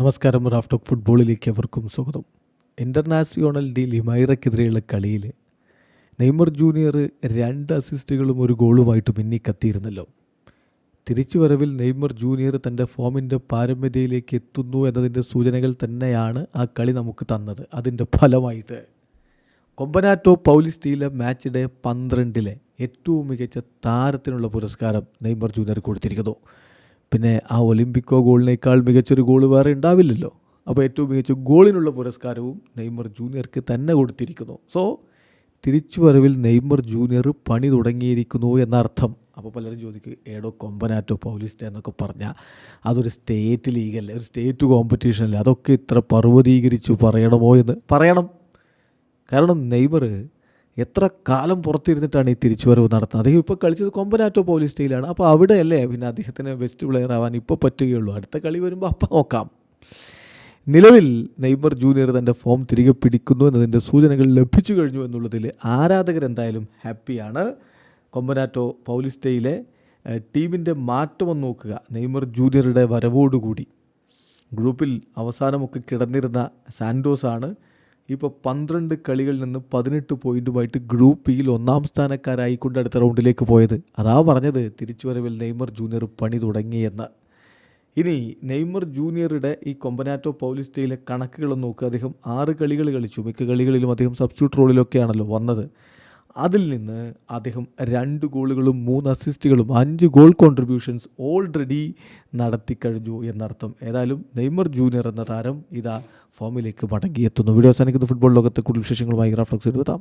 നമസ്കാരം Raf talk ഫുട്ബോളിലേക്ക് അവർക്കും സ്വാഗതം. ഇന്റർനാഷണൽ ഡി ലിമൈറയ്ക്കെതിരെയുള്ള കളിയിൽ നെയ്മർ ജൂനിയർ രണ്ട് അസിസ്റ്റുകളും ഒരു ഗോളുമായിട്ട് മിന്നി കത്തിയിരുന്നല്ലോ തിരിച്ചുവരവിൽ നെയ്മർ ജൂനിയർ തന്റെ ഫോമിന്റെ പാരമ്യതയിലേക്ക് എത്തുന്നു എന്നതിന്റെ സൂചനകൾ തന്നെയാണ് ആ കളി നമുക്ക് തന്നത്. അതിന്റെ ഫലമായിട്ട് കൊമ്പനാറ്റോ പൗലിസ്റ്റീലെ മാച്ച് ഡേ പന്ത്രണ്ടിലെ ഏറ്റവും മികച്ച താരത്തിനുള്ള പുരസ്കാരം നെയ്മർ ജൂനിയർ കൊടുത്തിരിക്കുന്നു. പിന്നെ ആ ഒളിമ്പിക്കോ ഗോളിനേക്കാൾ മികച്ചൊരു ഗോൾ വേറെ ഉണ്ടാവില്ലല്ലോ. അപ്പോൾ ഏറ്റവും മികച്ച ഗോളിനുള്ള പുരസ്കാരവും നെയ്മർ ജൂനിയർക്ക് തന്നെ കൊടുത്തിരിക്കുന്നു. സോ തിരിച്ചുവരവിൽ നെയ്മർ ജൂനിയർ പണി തുടങ്ങിയിരിക്കുന്നു എന്നർത്ഥം. അപ്പോൾ പലരും ചോദിക്കും ഏടോ കൊമ്പനാറ്റോ പൗലിസ്റ്റ എന്നൊക്കെ പറഞ്ഞാൽ അതൊരു സ്റ്റേറ്റ് ലീഗല്ലേ ഒരു സ്റ്റേറ്റ് കോമ്പറ്റീഷനല്ലേ അതൊക്കെ ഇത്ര പർവതീകരിച്ചു പറയണമോ എന്ന് പറയണം. കാരണം നെയ്മർ എത്ര കാലം പുറത്തിരുന്നിട്ടാണ് ഈ തിരിച്ചുവരവ് നടത്തുന്നത്? അദ്ദേഹം ഇപ്പോൾ കളിച്ചത് കൊമ്പനാറ്റോ പോലീസ് സ്റ്റേയിലാണ് അപ്പോൾ അവിടെയല്ലേ പിന്നെ അദ്ദേഹത്തിന് ബെസ്റ്റ് പ്ലെയർ ആവാൻ ഇപ്പോൾ പറ്റുകയുള്ളൂ. അടുത്ത കളി വരുമ്പോൾ അപ്പം നോക്കാം. നിലവിൽ നെയ്മർ ജൂനിയർ തന്റെ ഫോം തിരികെ പിടിക്കുന്നു എന്നതിന്റെ സൂചനകൾ ലഭിച്ചു കഴിഞ്ഞു എന്നുള്ളതിൽ ആരാധകരെന്തായാലും ഹാപ്പിയാണ് കൊമ്പനാറ്റോ പൗലിസ്റ്റയിലെ ടീമിന്റെ മാറ്റമൊന്ന് നോക്കുക. നെയ്മർ ജൂനിയറുടെ വരവോടുകൂടി. ഗ്രൂപ്പിൽ അവസാനമൊക്കെ കിടന്നിരുന്ന സാൻഡോസാണ് ഇപ്പോൾ പന്ത്രണ്ട് കളികളിൽ നിന്ന് പതിനെട്ട് പോയിന്റുമായിട്ട് ഗ്രൂപ്പ് ഇയിൽ ഒന്നാം സ്ഥാനക്കാരായിക്കൊണ്ട് അടുത്ത റൗണ്ടിലേക്ക് പോയത്. അതാ പറഞ്ഞത് തിരിച്ചുവരവിൽ നെയ്മർ ജൂനിയർ പണി തുടങ്ങിയെന്ന് ഇനി നെയ്മർ ജൂനിയറുടെ ഈ കൊമ്പനാറ്റോ പൗലിസ്റ്റയിലെ കണക്കുകളൊന്നും നോക്കുക അദ്ദേഹം ആറ് കളികൾ കളിച്ചു. മിക്ക കളികളിലും അദ്ദേഹം സബ്സ്റ്റ്യൂട്ട് റോളിലൊക്കെയാണല്ലോ വന്നത്. അതിൽ നിന്ന് അദ്ദേഹം രണ്ട് ഗോളുകളും മൂന്ന് അസിസ്റ്റുകളും അഞ്ച് ഗോൾ കോൺട്രിബ്യൂഷൻസ് ഓൾറെഡി നടത്തിക്കഴിഞ്ഞു എന്നർത്ഥം. ഏതായാലും നെയ്മർ ജൂനിയർ എന്ന താരം ഇതാ ഫോമിലേക്ക് മടങ്ങിയെത്തുന്നു. വീഡിയോ അവസാനിക്കുന്ന. ഫുട്ബോൾ ലോകത്തെ കൂടുതൽ വിശേഷങ്ങളുമായി ഗ്രാഫ്ലക്സ് എഴുതാം